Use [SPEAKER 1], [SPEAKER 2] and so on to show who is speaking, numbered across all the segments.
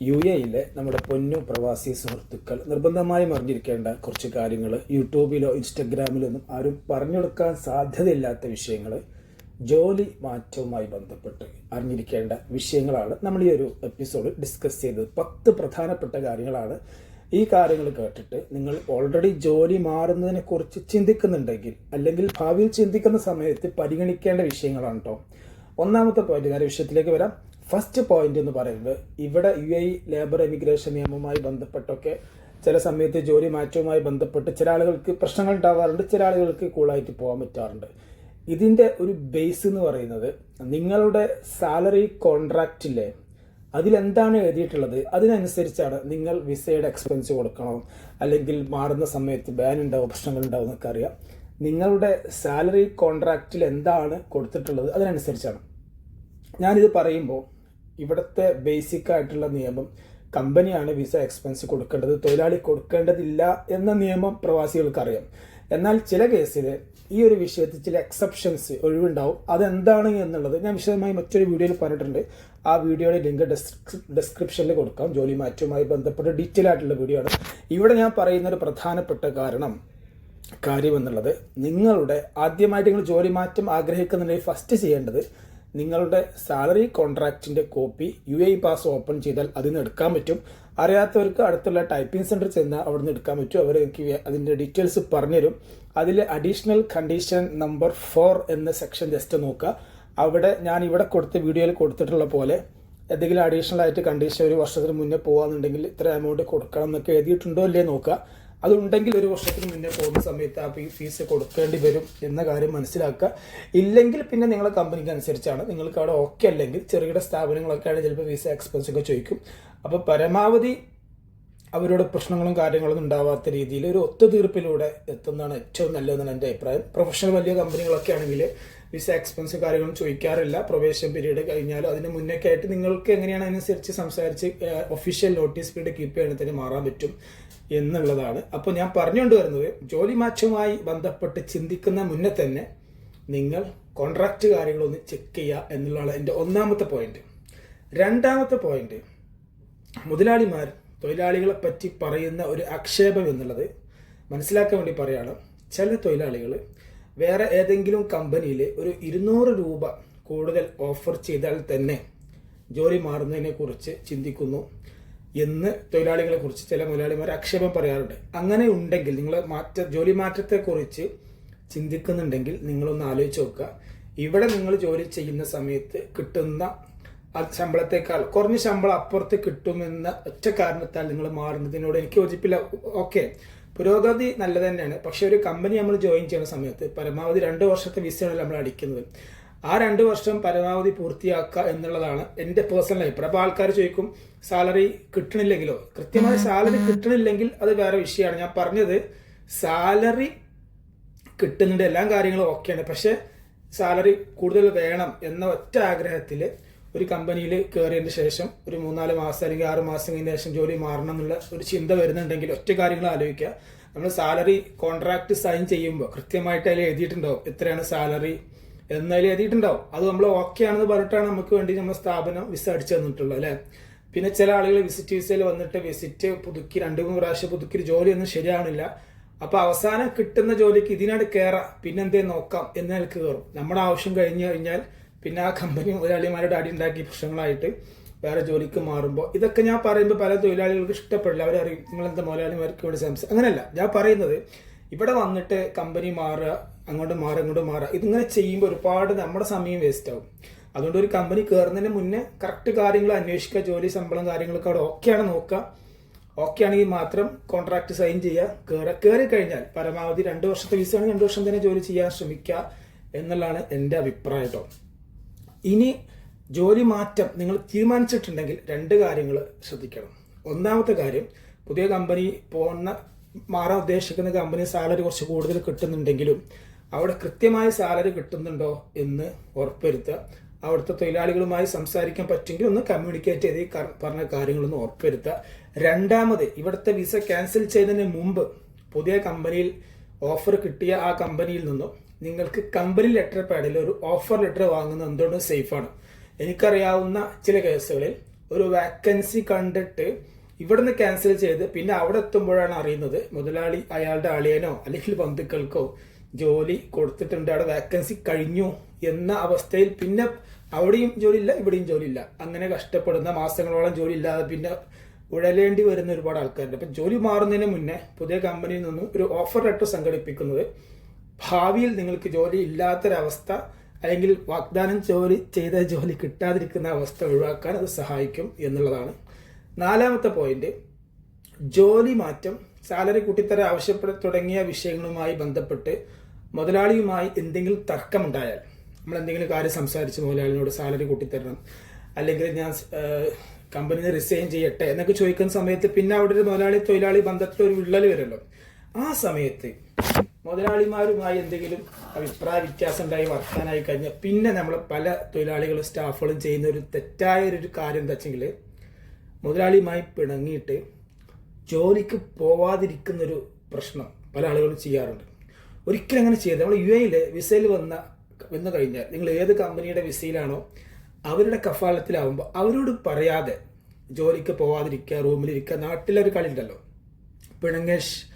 [SPEAKER 1] U എയിലെ നമ്മുടെ പൊന്നു പ്രവാസി സുഹൃത്തുക്കൾ നിർബന്ധമായും അറിഞ്ഞിരിക്കേണ്ട കുറച്ച് കാര്യങ്ങൾ യൂട്യൂബിലോ ഇൻസ്റ്റഗ്രാമിലോ ഒന്നും ആരും പറഞ്ഞു കൊടുക്കാൻ സാധ്യതയില്ലാത്ത വിഷയങ്ങൾ ജോലി മാറ്റവുമായി ബന്ധപ്പെട്ട് അറിഞ്ഞിരിക്കേണ്ട വിഷയങ്ങളാണ് നമ്മൾ ഈ ഒരു എപ്പിസോഡ് ഡിസ്കസ് ചെയ്തത്. പത്ത് പ്രധാനപ്പെട്ട കാര്യങ്ങളാണ്. ഈ കാര്യങ്ങൾ കേട്ടിട്ട് നിങ്ങൾ ഓൾറെഡി ജോലി മാറുന്നതിനെ കുറിച്ച് ചിന്തിക്കുന്നുണ്ടെങ്കിൽ അല്ലെങ്കിൽ ഭാവിയിൽ ചിന്തിക്കുന്ന സമയത്ത് പരിഗണിക്കേണ്ട വിഷയങ്ങളാണ് കേട്ടോ ഒന്നാമത്തെ പോയിന്റ് വിഷയത്തിലേക്ക് വരാം. ഫസ്റ്റ് പോയിന്റ് എന്ന് പറയുന്നത് ഇവിടെ യു എ ലേബർ എമിഗ്രേഷൻ നിയമവുമായി ബന്ധപ്പെട്ടൊക്കെ ചില സമയത്ത് ജോലി മാറ്റവുമായി ബന്ധപ്പെട്ട് ചില ആളുകൾക്ക് പ്രശ്നങ്ങൾ ഉണ്ടാവാറുണ്ട് ചില ആളുകൾക്ക് കൂളായിട്ട് പോകാൻ പറ്റാറുണ്ട്. ഇതിന്റെ ഒരു ബേസ് എന്ന് പറയുന്നത് നിങ്ങളുടെ സാലറി കോൺട്രാക്റ്റിലെ അതിലെന്താണ് എഴുതിയിട്ടുള്ളത്? അതിനനുസരിച്ചാണ് നിങ്ങൾ വിസയുടെ എക്സ്പെൻസ് കൊടുക്കണം. അല്ലെങ്കിൽ മാറുന്ന സമയത്ത് ബാൻ ഉണ്ടാവും പ്രശ്നങ്ങൾ ഉണ്ടാവും എന്നൊക്കെ അറിയാം. നിങ്ങളുടെ സാലറി കോൺട്രാക്റ്റിൽ എന്താണ് കൊടുത്തിട്ടുള്ളത്? അതിനനുസരിച്ചാണ്. ഞാനിത് പറയുമ്പോൾ ഇവിടുത്തെ ബേസിക് ആയിട്ടുള്ള നിയമം കമ്പനിയാണ് വിസ എക്സ്പെൻസ് കൊടുക്കേണ്ടത് തൊഴിലാളി കൊടുക്കേണ്ടതില്ല എന്ന നിയമം പ്രവാസികൾക്ക് അറിയാം എന്നാൽ ചില കേസിൽ ഈ ഒരു വിഷയത്തിൽ ചില എക്സെപ്ഷൻസ് ഒഴിവുണ്ടാവും. അതെന്താണ് എന്നുള്ളത് ഞാൻ വിശദമായി മറ്റൊരു വീഡിയോയിൽ പറഞ്ഞിട്ടുണ്ട്. ആ വീഡിയോയുടെ ലിങ്ക് ഡിസ്ക്രിപ്ഷനിൽ കൊടുക്കാം. ജോലി മാറ്റവുമായി ബന്ധപ്പെട്ട് ഡീറ്റെയിൽ ആയിട്ടുള്ള വീഡിയോ ആണ്. ഇവിടെ ഞാൻ പറയുന്ന ഒരു പ്രധാനപ്പെട്ട കാരണം കാര്യമെന്നുള്ളത് നിങ്ങളുടെ ആദ്യമായിട്ട് നിങ്ങൾ ജോലി മാറ്റം ആഗ്രഹിക്കുന്നുണ്ടെങ്കിൽ ഫസ്റ്റ് ചെയ്യേണ്ടത് നിങ്ങളുടെ salary കോൺട്രാക്റ്റിന്റെ copy U A pass open ചെയ്താൽ അതിൽ നിന്ന് എടുക്കാൻ പറ്റും. അറിയാത്തവർക്ക് അടുത്തുള്ള ടൈപ്പിംഗ് സെന്റർ ചെന്നാൽ അവിടെ നിന്ന് എടുക്കാൻ പറ്റും. അവർ എനിക്ക് അതിന്റെ ഡീറ്റെയിൽസ് പറഞ്ഞുതരും. അതിൽ അഡീഷണൽ കണ്ടീഷൻ നമ്പർ ഫോർ എന്ന സെക്ഷൻ ജസ്റ്റ് നോക്കുക. അവിടെ ഞാൻ ഇവിടെ കൊടുത്ത വീഡിയോയിൽ കൊടുത്തിട്ടുള്ള പോലെ എന്തെങ്കിലും അഡീഷണൽ ആയിട്ട് കണ്ടീഷൻ ഒരു വർഷത്തിന് മുന്നേ പോകാന്നുണ്ടെങ്കിൽ ഇത്ര എമൗണ്ട് കൊടുക്കണം എന്നൊക്കെ എഴുതിയിട്ടുണ്ടോ ഇല്ലേ നോക്കുക. അതുണ്ടെങ്കിൽ ഒരു വർഷത്തിന് മുന്നേ പോകുന്ന സമയത്ത് ആ ഫീസ് കൊടുക്കേണ്ടി വരും എന്ന കാര്യം മനസ്സിലാക്കുക. ഇല്ലെങ്കിൽ പിന്നെ നിങ്ങളെ കമ്പനിക്ക് അനുസരിച്ചാണ്. നിങ്ങൾക്ക് അവിടെ ഓക്കെ അല്ലെങ്കിൽ ചെറുകിട സ്ഥാപനങ്ങളൊക്കെയാണ് ചിലപ്പോൾ വിസ എക്സ്പെൻസ് ഒക്കെ ചോദിക്കും. അപ്പോൾ പരമാവധി അവരോട് പ്രശ്നങ്ങളും കാര്യങ്ങളൊന്നും ഉണ്ടാവാത്ത രീതിയിൽ ഒരു ഒത്തുതീർപ്പിലൂടെ എത്തുന്നതാണ് ഏറ്റവും നല്ലതെന്നാണ് എന്റെ അഭിപ്രായം. പ്രൊഫഷണൽ വലിയ കമ്പനികളൊക്കെ ആണെങ്കിൽ വിസ എക്സ്പെൻസ് കാര്യങ്ങളും ചോദിക്കാറില്ല. പ്രൊബേഷൻ പീരീഡ് കഴിഞ്ഞാലും അതിന് മുന്നൊക്കെ ആയിട്ട് നിങ്ങൾക്ക് എങ്ങനെയാണ് അതിനനുസരിച്ച് സംസാരിച്ച് ഒഫീഷ്യൽ നോട്ടീസ് പീരീഡ് കീപ്പ് ചെയ്യണത്തിന് മാറാൻ പറ്റും. എന്നുള്ളതാണ്. അപ്പോൾ ഞാൻ പറഞ്ഞുകൊണ്ട് വരുന്നത് ജോലി മാറ്റവുമായി ബന്ധപ്പെട്ട് ചിന്തിക്കുന്ന മുന്നേ തന്നെ നിങ്ങൾ കോൺട്രാക്റ്റ് കാര്യങ്ങളൊന്ന് ചെക്ക് ചെയ്യുക എന്നുള്ളതാണ് എന്റെ ഒന്നാമത്തെ പോയിന്റ് രണ്ടാമത്തെ പോയിന്റ് മുതലാളിമാർ തൊഴിലാളികളെ പറ്റി പറയുന്ന ഒരു ആക്ഷേപം എന്നുള്ളത് മനസ്സിലാക്കാൻ വേണ്ടി പറയുകയാണ് ചില തൊഴിലാളികൾ വേറെ ഏതെങ്കിലും കമ്പനിയിൽ ഒരു ഇരുന്നൂറ് രൂപ കൂടുതൽ ഓഫർ ചെയ്താൽ തന്നെ ജോലി മാറുന്നതിനെക്കുറിച്ച് ചിന്തിക്കുന്നു. എന്ന് തൊഴിലാളികളെ കുറിച്ച് ചില മുതലാളിമാർ ആക്ഷേപം പറയാറുണ്ട്. അങ്ങനെ ഉണ്ടെങ്കിൽ നിങ്ങൾ മാറ്റ ജോലി മാറ്റത്തെക്കുറിച്ച് ചിന്തിക്കുന്നുണ്ടെങ്കിൽ നിങ്ങളൊന്ന് ആലോചിച്ച് നോക്കുക. ഇവിടെ നിങ്ങൾ ജോലി ചെയ്യുന്ന സമയത്ത് കിട്ടുന്ന ശമ്പളത്തെക്കാൾ കുറഞ്ഞ ശമ്പളം അപ്പുറത്ത് കിട്ടുമെന്ന ഒറ്റ കാരണത്താൽ നിങ്ങൾ മാറുന്നതിനോട് എനിക്ക് യോജിപ്പില്ല. ഓക്കെ. പുരോഗതി നല്ല തന്നെയാണ്. പക്ഷെ ഒരു കമ്പനി നമ്മൾ ജോയിൻ ചെയ്യുന്ന സമയത്ത് പരമാവധി രണ്ട് വർഷത്തെ വിസയാണ് നമ്മൾ അടിക്കുന്നത്. ആ രണ്ട് വർഷം പരമാവധി പൂർത്തിയാക്കുക എന്നുള്ളതാണ് എന്റെ പേഴ്സണൽ അഭിപ്രായം അപ്പോൾ ആൾക്കാർ ചോദിക്കും സാലറി കിട്ടണില്ലെങ്കിലോ? കൃത്യമായ സാലറി കിട്ടണില്ലെങ്കിൽ അത് വേറെ വിഷയമാണ്. ഞാൻ പറഞ്ഞത് സാലറി കിട്ടുന്നുണ്ട് എല്ലാ കാര്യങ്ങളും ഓക്കെയാണ് പക്ഷേ സാലറി കൂടുതൽ വേണം എന്ന ഒറ്റ ആഗ്രഹത്തിൽ ഒരു കമ്പനിയിൽ കയറിയതിന് ശേഷം ഒരു മൂന്നാൽ മാസം അല്ലെങ്കിൽ ആറ് മാസം കഴിഞ്ഞ ശേഷം ജോലി മാറണം എന്നുള്ള ഒരു ചിന്ത വരുന്നുണ്ടെങ്കിൽ ഒറ്റ കാര്യങ്ങൾ ആലോചിക്കുക. നമ്മൾ സാലറി കോൺട്രാക്ട് സൈൻ ചെയ്യുമ്പോൾ കൃത്യമായിട്ട് അതിൽ എഴുതിയിട്ടുണ്ടാവും എത്രയാണ് സാലറി എന്നതിൽ എഴുതിയിട്ടുണ്ടാവും. അത് നമ്മൾ ഓക്കെ ആണെന്ന് പറഞ്ഞിട്ടാണ് നമുക്ക് വേണ്ടി നമ്മുടെ സ്ഥാപനം വിസ അടിച്ചു തന്നിട്ടുള്ളത് അല്ലേ? പിന്നെ ചില ആളുകൾ വിസിറ്റ് വിസയിൽ വന്നിട്ട് വിസിറ്റ് പുതുക്കി രണ്ട് മൂന്ന് പ്രാവശ്യം പുതുക്കി ജോലിയൊന്നും ശരിയാവണില്ല. അപ്പൊ അവസാനം കിട്ടുന്ന ജോലിക്ക് ഇതിനായിട്ട് കയറാം പിന്നെന്തേ നോക്കാം എന്ന് നിലയ്ക്ക് കയറും. നമ്മുടെ ആവശ്യം കഴിഞ്ഞു കഴിഞ്ഞാൽ പിന്നെ ആ കമ്പനി മുതലാളിമാരുടെ അടി ഉണ്ടാക്കി പ്രശ്നങ്ങളായിട്ട് വേറെ ജോലിക്ക് മാറുമ്പോൾ ഇതൊക്കെ ഞാൻ പറയുമ്പോൾ പല തൊഴിലാളികൾക്ക് ഇഷ്ടപ്പെടില്ല. അവരറിയും നിങ്ങൾ എന്താ മുതലാളിമാർക്ക് വേണ്ടി സംസാരിക്കും അങ്ങനെയല്ല ഞാൻ പറയുന്നത് ഇവിടെ വന്നിട്ട് കമ്പനി മാറുക അങ്ങോട്ട് മാറുക അങ്ങോട്ട് മാറുക ഇതിങ്ങനെ ചെയ്യുമ്പോൾ ഒരുപാട് നമ്മുടെ സമയം വേസ്റ്റ് ആവും. അതുകൊണ്ട് ഒരു കമ്പനി കയറുന്നതിന് മുന്നേ കറക്റ്റ് കാര്യങ്ങൾ അന്വേഷിക്കുക ജോലി ശമ്പളം കാര്യങ്ങളൊക്കെ അവിടെ ഓക്കെയാണ് നോക്കുക. ഓക്കെ ആണെങ്കിൽ മാത്രം കോൺട്രാക്ട് സൈൻ ചെയ്യുക. കയറി കയറി കഴിഞ്ഞാൽ പരമാവധി രണ്ട് വർഷത്തെ വിസ ആണെങ്കിൽ രണ്ട് വർഷം തന്നെ ജോലി ചെയ്യാൻ ശ്രമിക്കുക എന്നുള്ളതാണ് എന്റെ അഭിപ്രായം കേട്ടോ ഇനി ജോലി മാറ്റം നിങ്ങൾ തീരുമാനിച്ചിട്ടുണ്ടെങ്കിൽ രണ്ട് കാര്യങ്ങൾ ശ്രദ്ധിക്കണം. ഒന്നാമത്തെ കാര്യം പുതിയ കമ്പനി പോകുന്ന മാറാൻ ഉദ്ദേശിക്കുന്ന കമ്പനി സാലറി കുറച്ച് കൂടുതൽ കിട്ടുന്നുണ്ടെങ്കിലും അവിടെ കൃത്യമായ സാലറി കിട്ടുന്നുണ്ടോ എന്ന് ഉറപ്പുവരുത്തുക. അവിടുത്തെ തൊഴിലാളികളുമായി സംസാരിക്കാൻ പറ്റുമെങ്കിൽ ഒന്ന് കമ്മ്യൂണിക്കേറ്റ് ചെയ്ത് ഈ പറഞ്ഞ കാര്യങ്ങളൊന്ന് ഉറപ്പുവരുത്തുക. രണ്ടാമത് ഇവിടുത്തെ വിസ ക്യാൻസൽ ചെയ്തതിന് മുമ്പ് പുതിയ കമ്പനിയിൽ ഓഫർ കിട്ടിയ ആ കമ്പനിയിൽ നിന്നും നിങ്ങൾക്ക് കമ്പനി ലെറ്റർ പാഡിൽ ഒരു ഓഫർ ലെറ്റർ വാങ്ങുന്നത് എന്തുകൊണ്ടും സേഫാണ് എനിക്കറിയാവുന്ന ചില കേസുകളിൽ ഒരു വാക്കൻസി കണ്ടിട്ട് ഇവിടുന്ന് ക്യാൻസൽ ചെയ്ത് പിന്നെ അവിടെ എത്തുമ്പോഴാണ് അറിയുന്നത് മുതലാളി അയാളുടെ അളിയനോ അല്ലെങ്കിൽ ബന്ധുക്കൾക്കോ ജോലി കൊടുത്തിട്ടുണ്ട് അവിടെ വേക്കൻസി കഴിഞ്ഞു എന്ന അവസ്ഥയിൽ പിന്നെ അവിടെയും ജോലിയില്ല ഇവിടെയും ജോലിയില്ല. അങ്ങനെ കഷ്ടപ്പെടുന്ന മാസങ്ങളോളം ജോലി ഇല്ലാതെ പിന്നെ ഉഴലേണ്ടി വരുന്ന ഒരുപാട് ആൾക്കാരുണ്ട്. അപ്പം ജോലി മാറുന്നതിന് മുന്നേ പുതിയ കമ്പനിയിൽ നിന്നും ഒരു ഓഫർ ലെറ്റർ സംഘടിപ്പിക്കുന്നത് ഭാവിയിൽ നിങ്ങൾക്ക് ജോലി ഇല്ലാത്തൊരവസ്ഥ അല്ലെങ്കിൽ വാഗ്ദാനം ജോലി ചെയ്ത ജോലി കിട്ടാതിരിക്കുന്ന അവസ്ഥ ഒഴിവാക്കാൻ അത് സഹായിക്കും എന്നുള്ളതാണ്. നാലാമത്തെ പോയിന്റ് ജോലി മാറ്റം. സാലറി കൂട്ടിത്തര ആവശ്യപ്പെട തുടങ്ങിയ വിഷയങ്ങളുമായി ബന്ധപ്പെട്ട് മുതലാളിയുമായി എന്തെങ്കിലും തർക്കമുണ്ടായാൽ നമ്മൾ എന്തെങ്കിലും കാര്യം സംസാരിച്ച് മുതലാളിനോട് സാലറി കൂട്ടിത്തരണം അല്ലെങ്കിൽ ഞാൻ കമ്പനിയിൽ റിസൈൻ ചെയ്യട്ടെ എന്നൊക്കെ ചോദിക്കുന്ന സമയത്ത് പിന്നെ അവിടെ ഒരു മുതലാളി തൊഴിലാളി ബന്ധത്തിൽ ഒരു വിള്ളൽ വരുമല്ലോ. ആ സമയത്ത് മുതലാളിമാരുമായി എന്തെങ്കിലും അഭിപ്രായ വ്യത്യാസം ഉണ്ടായി വർത്താനായി കഴിഞ്ഞാൽ പിന്നെ നമ്മൾ പല തൊഴിലാളികളും സ്റ്റാഫുകളും ചെയ്യുന്ന ഒരു തെറ്റായ ഒരു കാര്യം എന്താ വെച്ചെങ്കിൽ മുതലാളിയുമായി പിണങ്ങിയിട്ട് ജോലിക്ക് പോവാതിരിക്കുന്നൊരു പ്രശ്നം പല ആളുകളും ചെയ്യാറുണ്ട്. ഒരിക്കലും അങ്ങനെ ചെയ്യരുത്. നമ്മൾ യു എയിൽ വിസയിൽ വന്ന വന്നു കഴിഞ്ഞാൽ നിങ്ങൾ ഏത് കമ്പനിയുടെ വിസയിലാണോ അവരുടെ കഫാലത്തിലാവുമ്പോൾ അവരോട് പറയാതെ ജോലിക്ക് പോവാതിരിക്കുക റൂമിലിരിക്കുക നാട്ടിലൊരു കളി ഉണ്ടല്ലോ. പിണങ്ങേഷ്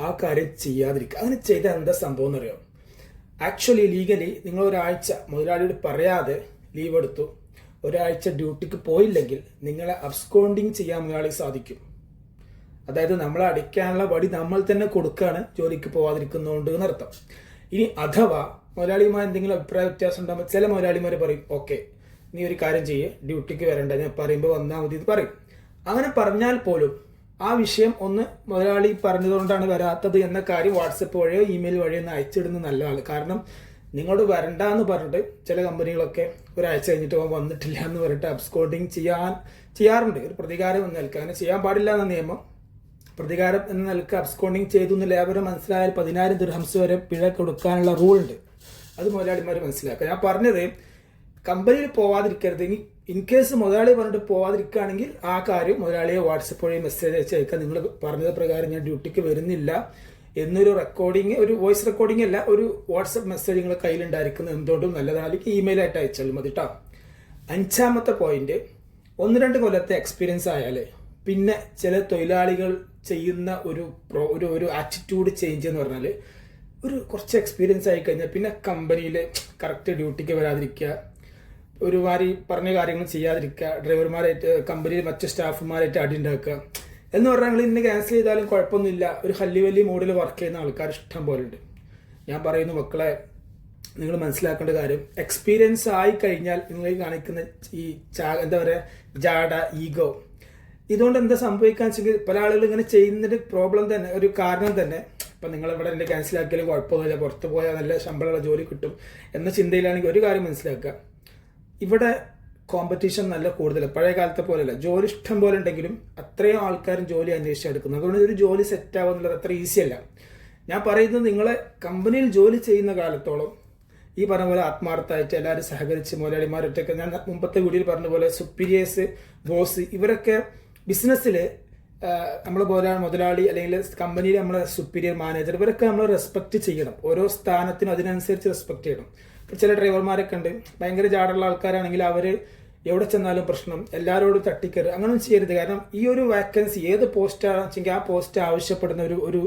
[SPEAKER 1] ആ കാര്യം ചെയ്യാതിരിക്കുക. അങ്ങനെ ചെയ്താൽ എന്താ സംഭവം എന്നറിയാം? ആക്ച്വലി ലീഗലി നിങ്ങൾ ഒരാഴ്ച മുതലാളിയോട് പറയാതെ ലീവ് എടുത്തു. ഒരാഴ്ച ഡ്യൂട്ടിക്ക് പോയില്ലെങ്കിൽ നിങ്ങളെ അബ്സ്കോണ്ടിങ് ചെയ്യാൻ മുതലാളി സാധിക്കും. അതായത് നമ്മൾ അടിക്കാനുള്ള വടി നമ്മൾ തന്നെ കൊടുക്കുകയാണ് ജോലിക്ക് പോവാതിരിക്കുന്നതുകൊണ്ട് എന്നർത്ഥം. ഇനി അഥവാ മുതലാളിയുമായി എന്തെങ്കിലും അഭിപ്രായ വ്യത്യാസം ഉണ്ടാകുമ്പോൾ ചില മുതലാളിമാർ പറയും ഓക്കെ നീ ഒരു കാര്യം ചെയ്യ് ഡ്യൂട്ടിക്ക് വരണ്ട ഞാൻ പറയുമ്പോൾ വന്നാൽ മതി എന്ന് പറയും. അങ്ങനെ പറഞ്ഞാൽ പോലും ആ വിഷയം ഒന്ന് മുതലാളി പറഞ്ഞതുകൊണ്ടാണ് വരാത്തത് എന്ന കാര്യം വാട്സപ്പ് വഴിയോ ഇമെയിൽ വഴിയോ ഒന്ന് അയച്ചിടുന്നത് നല്ലതാണ്. കാരണം നിങ്ങളോട് വരണ്ട എന്ന് പറഞ്ഞിട്ട് ചില കമ്പനികളൊക്കെ ഒരാഴ്ച കഴിഞ്ഞിട്ട് വന്നിട്ടില്ല എന്ന് പറഞ്ഞിട്ട് അബ്സ്കോഡിങ് ചെയ്യാൻ ചെയ്യാറുണ്ട്. ഒരു പ്രതികാരം ഒന്നും നിൽക്കുക അങ്ങനെ ചെയ്യാൻ പാടില്ല എന്ന നിയമം പ്രതികാരം എന്ന നിലയ്ക്ക് അബ്സ്കോണ്ടിങ് ചെയ്തു എന്ന് ലേബർ മനസ്സിലായാൽ പതിനായിരം ദിർഹംസ് വരെ പിഴ കൊടുക്കാനുള്ള റൂൾ ഉണ്ട്. അത് മുതലാളിമാർ മനസ്സിലാക്കുക. ഞാൻ പറഞ്ഞത് കമ്പനിയിൽ പോവാതിരിക്കരുത്. ഇനി ഇൻ കേസ് മുതലാളി പറഞ്ഞിട്ട് പോവാതിരിക്കുകയാണെങ്കിൽ ആ കാര്യം മുതലാളിയെ വാട്സപ്പ് വഴി മെസ്സേജ് അയച്ച് നിങ്ങൾ പറഞ്ഞത് പ്രകാരം ഞാൻ ഡ്യൂട്ടിക്ക് വരുന്നില്ല എന്നൊരു റെക്കോർഡിങ് ഒരു വോയിസ് റെക്കോർഡിംഗ് അല്ല ഒരു വാട്സപ്പ് മെസ്സേജ് നിങ്ങളുടെ കയ്യിലുണ്ടായിരിക്കുന്നത് എന്തുകൊണ്ടും നല്ലതാണ്. അല്ലെങ്കിൽ ഇമെയിൽ ആയിട്ട് അയച്ചാലും മതി കേട്ടോ അഞ്ചാമത്തെ പോയിന്റ് ഒന്ന് രണ്ട് കൊല്ലത്തെ എക്സ്പീരിയൻസ് ആയാലേ പിന്നെ ചില തൊഴിലാളികൾ ചെയ്യുന്ന ഒരു പ്രോ ഒരു ഒരു ആറ്റിറ്റ്യൂഡ് ചേഞ്ച് എന്ന് പറഞ്ഞാൽ ഒരു കുറച്ച് എക്സ്പീരിയൻസ് ആയി കഴിഞ്ഞാൽ പിന്നെ കമ്പനിയിൽ കറക്റ്റ് ഡ്യൂട്ടിക്ക് വരാതിരിക്കുക. ഒരു മാതിരി പറഞ്ഞ കാര്യങ്ങൾ ചെയ്യാതിരിക്കുക. ഡ്രൈവർമാരായിട്ട് കമ്പനിയിൽ മറ്റ് സ്റ്റാഫുമാരായിട്ട് അടി ഉണ്ടാക്കുക. എന്ന് പറഞ്ഞാൽ ഇന്ന് ക്യാൻസൽ ചെയ്താലും കുഴപ്പമൊന്നുമില്ല. ഒരു ഹല്ലി വല്ലി മോഡിൽ വർക്ക് ചെയ്യുന്ന ആൾക്കാർ ഇഷ്ടം പോലെ ഉണ്ട്. ഞാൻ പറയുന്നു മക്കളെ നിങ്ങൾ മനസ്സിലാക്കേണ്ട കാര്യം എക്സ്പീരിയൻസ് ആയി കഴിഞ്ഞാൽ നിങ്ങൾ കാണിക്കുന്ന ഈ എന്താ പറയുക ജാഡ ഈഗോ ഇതുകൊണ്ട് എന്താ സംഭവിക്കാന്ന് വെച്ചെങ്കിൽ പല ആളുകൾ ഇങ്ങനെ ചെയ്യുന്നൊരു പ്രോബ്ലം തന്നെ ഒരു കാരണം തന്നെ. ഇപ്പം നിങ്ങൾ ഇവിടെ എന്റെ ക്യാൻസൽ ആക്കിയാലും കുഴപ്പമൊന്നുമില്ല പുറത്ത് പോയാൽ നല്ല ശമ്പളമുള്ള ജോലി കിട്ടും എന്ന ചിന്തയിലാണെങ്കിൽ ഒരു കാര്യം മനസ്സിലാക്കുക. ഇവിടെ കോമ്പറ്റീഷൻ നല്ല കൂടുതൽ. പഴയ കാലത്തെ പോലെയല്ല. ജോലി ഇഷ്ടം പോലെ ഉണ്ടെങ്കിലും അത്രയും ആൾക്കാരും ജോലി അന്വേഷിച്ചെടുക്കുന്നു അതുകൊണ്ട് ഒരു ജോലി സെറ്റ് ആവുന്നുള്ളത് അത്ര ഈസി അല്ല. ഞാൻ പറയുന്നത് നിങ്ങളെ കമ്പനിയിൽ ജോലി ചെയ്യുന്ന കാലത്തോളം ഈ പറഞ്ഞ പോലെ ആത്മാർത്ഥമായിട്ട് എല്ലാവരും സഹകരിച്ച് മുതലാളിമാരൊറ്റൊക്കെ ഞാൻ മുമ്പത്തെ വീഡിയോയിൽ പറഞ്ഞ പോലെ സുപ്പീരിയേഴ്സ് ബോസ് ഇവരൊക്കെ ബിസിനസ്സിൽ നമ്മൾ പോലെയാണ് മുതലാളി അല്ലെങ്കിൽ കമ്പനിയിൽ നമ്മളെ സുപ്പീരിയർ മാനേജർ ഇവരൊക്കെ നമ്മൾ റെസ്പെക്ട് ചെയ്യണം. ഓരോ സ്ഥാനത്തിനും അതിനനുസരിച്ച് റെസ്പെക്ട് ചെയ്യണം. ഇപ്പം ചില ഡ്രൈവർമാരൊക്കെ ഉണ്ട്. ഭയങ്കര ജാടുള്ള ആൾക്കാരാണെങ്കിൽ അവർ എവിടെ ചെന്നാലും പ്രശ്നം. എല്ലാവരോടും തട്ടിക്കരുത് അങ്ങനൊന്നും ചെയ്യരുത്. കാരണം ഈ ഒരു വാക്കൻസി ഏത് പോസ്റ്റാണെന്ന് വെച്ചെങ്കിൽ ആ പോസ്റ്റ് ആവശ്യപ്പെടുന്ന ഒരു ഒരു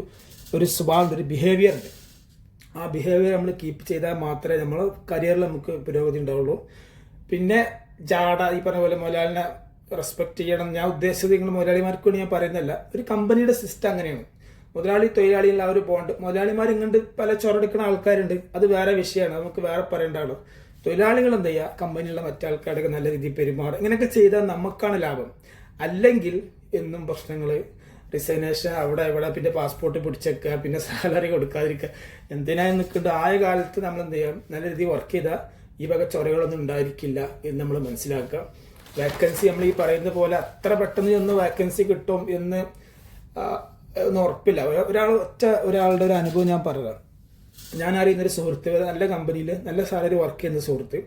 [SPEAKER 1] ഒരു സ്വഭാവം ഒരു ബിഹേവിയർ ഉണ്ട്. ആ ബിഹേവിയർ നമ്മൾ കീപ്പ് ചെയ്താൽ മാത്രമേ നമ്മൾ കരിയറിൽ നമുക്ക് പുരോഗതി ഉണ്ടാവുള്ളൂ. പിന്നെ ജാട ഈ പറഞ്ഞ പോലെ മുതലാളിനെ റെസ്പെക്ട് ചെയ്യണം. ഞാൻ ഉദ്ദേശിച്ചത് നിങ്ങൾ മുതലാളിമാർക്ക് വേണ്ടി ഞാൻ പറയുന്നില്ല ഒരു കമ്പനിയുടെ സിസ്റ്റം അങ്ങനെയാണ്. മുതലാളി തൊഴിലാളിയുള്ള ആ ഒരു ബോണ്ട് മുതലാളിമാർ ഇങ്ങോട്ട് പല ചോറെടുക്കുന്ന ആൾക്കാരുണ്ട്. അത് വേറെ വിഷയമാണ്. നമുക്ക് വേറെ പറയേണ്ടതാണ് തൊഴിലാളികൾ എന്ത് ചെയ്യുക കമ്പനിയിലുള്ള മറ്റാൾക്കാരൊക്കെ നല്ല രീതിയിൽ പെരുമാറും. ഇങ്ങനെയൊക്കെ ചെയ്താൽ നമുക്കാണ് ലാഭം. അല്ലെങ്കിൽ എന്നും പ്രശ്നങ്ങൾ റിസൈനേഷൻ അവിടെ ഇവിടെ പിന്നെ പാസ്പോർട്ട് പിടിച്ചേക്കുക പിന്നെ സാലറി കൊടുക്കാതിരിക്കുക എന്തിനായി നിൽക്കേണ്ട ആയ കാലത്ത് നമ്മൾ എന്ത് ചെയ്യാം? നല്ല രീതിയിൽ വർക്ക് ചെയ്താൽ ഈ വക ചൊറകളൊന്നും ഉണ്ടായിരിക്കില്ല എന്ന് നമ്മൾ മനസ്സിലാക്കുക. വാക്കൻസി നമ്മൾ ഈ പറയുന്ന പോലെ അത്ര പെട്ടെന്ന് ചെന്ന് വാക്കൻസി കിട്ടും എന്ന് ഒന്ന് ഉറപ്പില്ല. ഒരാ- ഒരാൾ ഒറ്റ ഒരാളുടെ ഒരു അനുഭവം ഞാൻ പറയാം. ഞാൻ അറിയുന്ന ഒരു സുഹൃത്ത് നല്ല കമ്പനിയിൽ നല്ല സാലറി വർക്ക് ചെയ്യുന്ന സുഹൃത്ത്.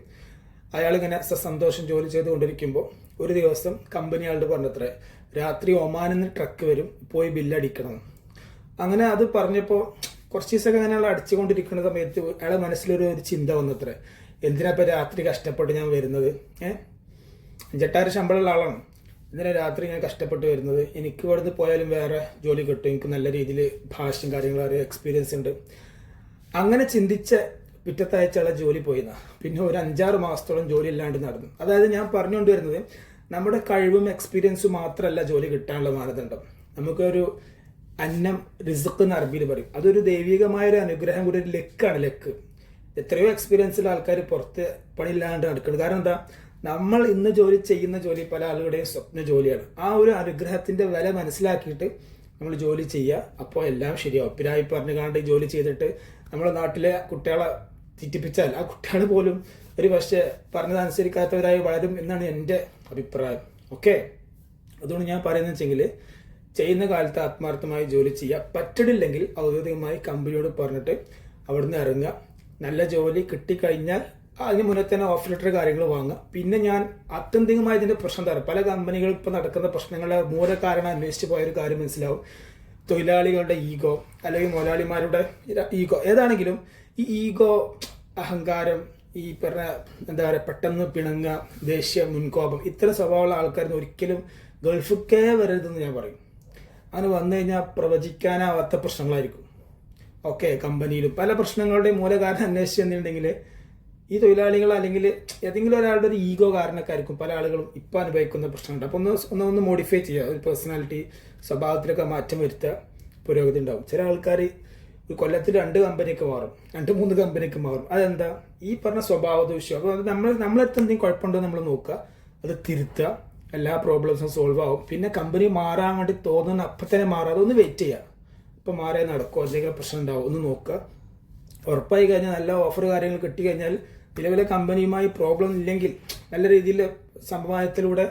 [SPEAKER 1] സ- സന്തോഷം ജോലി ചെയ്തുകൊണ്ടിരിക്കുമ്പോൾ ഒരു ദിവസം കമ്പനി അയാളുടെ പറഞ്ഞത്രേ രാത്രി ഒമാനിൽ നിന്ന് ട്രക്ക് വരും പോയി ബില്ലടിക്കണം അങ്ങനെ അത് പറഞ്ഞപ്പോൾ കുറച്ച് ദിവസമൊക്കെ അങ്ങനെ അയാൾ അടിച്ചുകൊണ്ടിരിക്കുന്ന സമയത്ത് അയാളെ മനസ്സിലൊരു ഒരു ചിന്ത വന്നത്രേ എന്തിനാ ഇപ്പം രാത്രി കഷ്ടപ്പെട്ട് ഞാൻ വരുന്നത്? ഏഹ് അഞ്ചെട്ടായിരം ശമ്പളമുള്ള ആളാണ്. ഇന്നലെ രാത്രി ഞാൻ കഷ്ടപ്പെട്ട് വരുന്നത്. എനിക്ക് ഇവിടുന്ന് പോയാലും വേറെ ജോലി കിട്ടും. എനിക്ക് നല്ല രീതിയിൽ ഭാഷയും കാര്യങ്ങളും അറിയാം എക്സ്പീരിയൻസ് ഉണ്ട്. അങ്ങനെ ചിന്തിച്ച പിറ്റത്താഴ്ചയുള്ള ജോലി പോയിന്ന. പിന്നെ ഒരു അഞ്ചാറ് മാസത്തോളം ജോലി ഇല്ലാണ്ട് നടന്നു. അതായത് ഞാൻ പറഞ്ഞുകൊണ്ട് വരുന്നത് നമ്മുടെ കഴിവും എക്സ്പീരിയൻസും മാത്രമല്ല ജോലി കിട്ടാനുള്ള മാനദണ്ഡം. നമുക്കൊരു അന്നം റിസക്ക് എന്ന് അറബിയിൽ പറയും. അതൊരു ദൈവികമായ ഒരു അനുഗ്രഹം കൂടി ഒരു ലക്കാണ് ലക്ക്. എത്രയോ എക്സ്പീരിയൻസിലുള്ള ആൾക്കാർ പുറത്ത് പണിയില്ലാണ്ട് നടക്കുന്നത് കാരണം എന്താ? നമ്മൾ ഇന്ന് ജോലി ചെയ്യുന്ന ജോലി പല ആളുകളുടെയും സ്വപ്ന ജോലിയാണ്. ആ ഒരു അനുഗ്രഹത്തിന്റെ വില മനസ്സിലാക്കിയിട്ട് നമ്മൾ ജോലി ചെയ്യുക. അപ്പോൾ എല്ലാം ശരിയാവും. പിരായി പറഞ്ഞു കാണ്ട് ജോലി ചെയ്തിട്ട് നമ്മുടെ നാട്ടിലെ കുട്ടികളെ തെറ്റിപ്പിച്ചാൽ ആ കുട്ടികൾ പോലും ഒരു പക്ഷേ പറഞ്ഞതനുസരിക്കാത്തവരായി വളരും എന്നാണ് എന്റെ അഭിപ്രായം. ഓക്കെ? അതുകൊണ്ട് ഞാൻ പറയുന്നത് വെച്ചെങ്കിൽ ചെയ്യുന്ന കാലത്ത് ആത്മാർത്ഥമായി ജോലി ചെയ്യുക പറ്റില്ലെങ്കിൽ ഔദ്യോഗികമായി കമ്പനിയോട് പറഞ്ഞിട്ട് അവിടുന്ന് ഇറങ്ങുക. നല്ല ജോലി കിട്ടിക്കഴിഞ്ഞാൽ അതിന് മുന്നേ തന്നെ ഓഫ് ലെറ്റർ കാര്യങ്ങൾ വാങ്ങുക. പിന്നെ ഞാൻ ആത്യന്തികമായി ഇതിന്റെ പ്രശ്നം തരാം പല കമ്പനികൾ ഇപ്പോൾ നടക്കുന്ന പ്രശ്നങ്ങളെ മൂല കാരണം അന്വേഷിച്ച് പോയ ഒരു കാര്യം മനസ്സിലാവും. തൊഴിലാളികളുടെ ഈഗോ അല്ലെങ്കിൽ മുതലാളിമാരുടെ ഈഗോ ഏതാണെങ്കിലും ഈ ഈഗോ അഹങ്കാരം ഈ പറഞ്ഞ എന്താ പറയുക പെട്ടെന്ന് പിണങ്ങുക ദേഷ്യ മുൻകോപം ഇത്തരം സ്വഭാവമുള്ള ആൾക്കാരിന് ഒരിക്കലും ഗൾഫിക്കേ വരരുതെന്ന് ഞാൻ പറയും. അങ്ങനെ വന്നു കഴിഞ്ഞാൽ പ്രവചിക്കാനാവാത്ത പ്രശ്നങ്ങളായിരിക്കും. ഓക്കെ കമ്പനിയിലും പല പ്രശ്നങ്ങളുടെയും മൂലകാരണം അന്വേഷിച്ച് ചെന്നിട്ടുണ്ടെങ്കിൽ ഈ തൊഴിലാളികൾ അല്ലെങ്കിൽ ഏതെങ്കിലും ഒരാളുടെ ഒരു ഈഗോ കാരണക്കായിരിക്കും പല ആളുകളും ഇപ്പം അനുഭവിക്കുന്ന പ്രശ്നമുണ്ട് അപ്പോൾ ഒന്ന് ഒന്ന് മോഡിഫൈ ചെയ്യുക. ഒരു പേഴ്സണാലിറ്റി സ്വഭാവത്തിലൊക്കെ മാറ്റം വരുത്തുക പുരോഗതി ഉണ്ടാവും. ചില ആൾക്കാർ ഒരു കൊല്ലത്തിൽ രണ്ട് കമ്പനിക്ക് മാറും. രണ്ട് മൂന്ന് കമ്പനിക്ക് മാറും. അതെന്താ? ഈ പറഞ്ഞ സ്വഭാവ ദൂഷ്യം. അപ്പോൾ നമ്മൾ നമ്മൾ നമ്മളെടുത്ത് എന്തെങ്കിലും കുഴപ്പമുണ്ടോ നമ്മൾ നോക്കുക. അത് തിരുത്തുക. എല്ലാ പ്രോബ്ലംസും സോൾവ് ആവും. പിന്നെ കമ്പനി മാറാൻ വേണ്ടി തോന്നുന്ന അപ്പം തന്നെ മാറാതെ ഒന്ന് വെയിറ്റ് ചെയ്യുക. ഇപ്പം മാറിയാൽ നടക്കുമോ എന്തെങ്കിലും പ്രശ്നം ഉണ്ടാവും? ഒന്ന് നോക്കുക. ഉറപ്പായി കഴിഞ്ഞാൽ നല്ല ഓഫർ കാര്യങ്ങൾ കിട്ടിക്കഴിഞ്ഞാൽ നിലവിലെ കമ്പനിയുമായി പ്രോബ്ലം ഇല്ലെങ്കിൽ നല്ല രീതിയിൽ സമ്പ്രദായത്തിലൂടെ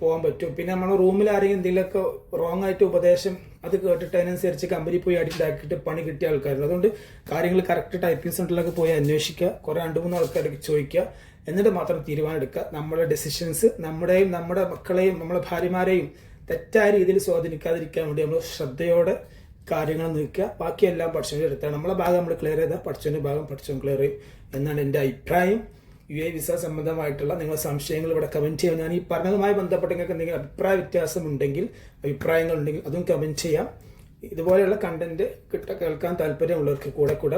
[SPEAKER 1] പോകാൻ പറ്റും. പിന്നെ നമ്മൾ റൂമിൽ ആരെങ്കിലും എന്തെങ്കിലുമൊക്കെ റോങ് ആയിട്ട് ഉപദേശം അത് കേട്ടിട്ട് അതിനനുസരിച്ച് കമ്പനി പോയി അടിയിലാക്കിയിട്ട് പണി കിട്ടിയ ആൾക്കാരുണ്ട്. അതുകൊണ്ട് കാര്യങ്ങൾ കറക്റ്റ് ടൈപ്പിംഗ് സെന്ററിലൊക്കെ പോയി അന്വേഷിക്കുക. കുറേ രണ്ട് മൂന്ന് ആൾക്കാർക്ക് ചോദിക്കുക. എന്നിട്ട് മാത്രം തീരുമാനം എടുക്കുക. നമ്മുടെ ഡെസിഷൻസ് നമ്മുടെയും നമ്മുടെ മക്കളെയും നമ്മുടെ ഭാര്യമാരെയും തെറ്റായ രീതിയിൽ സ്വാധീനിക്കാതിരിക്കാൻ വേണ്ടി നമ്മൾ ശ്രദ്ധയോടെ കാര്യങ്ങൾ നീക്കുക. ബാക്കിയെല്ലാം പഠിച്ചവന്റെ അടുത്താണ്. നമ്മളെ ഭാഗം നമ്മൾ ക്ലിയർ ചെയ്താൽ പഠിച്ചവന്റെ ഭാഗം പഠിച്ചവൻ ക്ലിയർ ചെയ്യും എന്നാണ് എന്റെ അഭിപ്രായം. യു എ വിസ സംബന്ധമായിട്ടുള്ള നിങ്ങളുടെ സംശയങ്ങൾ ഇവിടെ കമന്റ് ചെയ്യാം. ഞാൻ ഈ പറഞ്ഞതുമായി ബന്ധപ്പെട്ട് നിങ്ങൾക്ക് എന്തെങ്കിലും അഭിപ്രായ വ്യത്യാസം ഉണ്ടെങ്കിൽ അഭിപ്രായങ്ങൾ ഉണ്ടെങ്കിൽ അതും കമന്റ് ചെയ്യാം. ഇതുപോലെയുള്ള കണ്ടന്റ് കിട്ട കേൾക്കാൻ താല്പര്യമുള്ളവർക്ക് കൂടെ കൂടെ.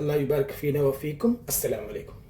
[SPEAKER 1] അള്ളാഹ് യുബാർക്ക് ഫീന വഫീക്കും. അസ്സലാമലൈക്കും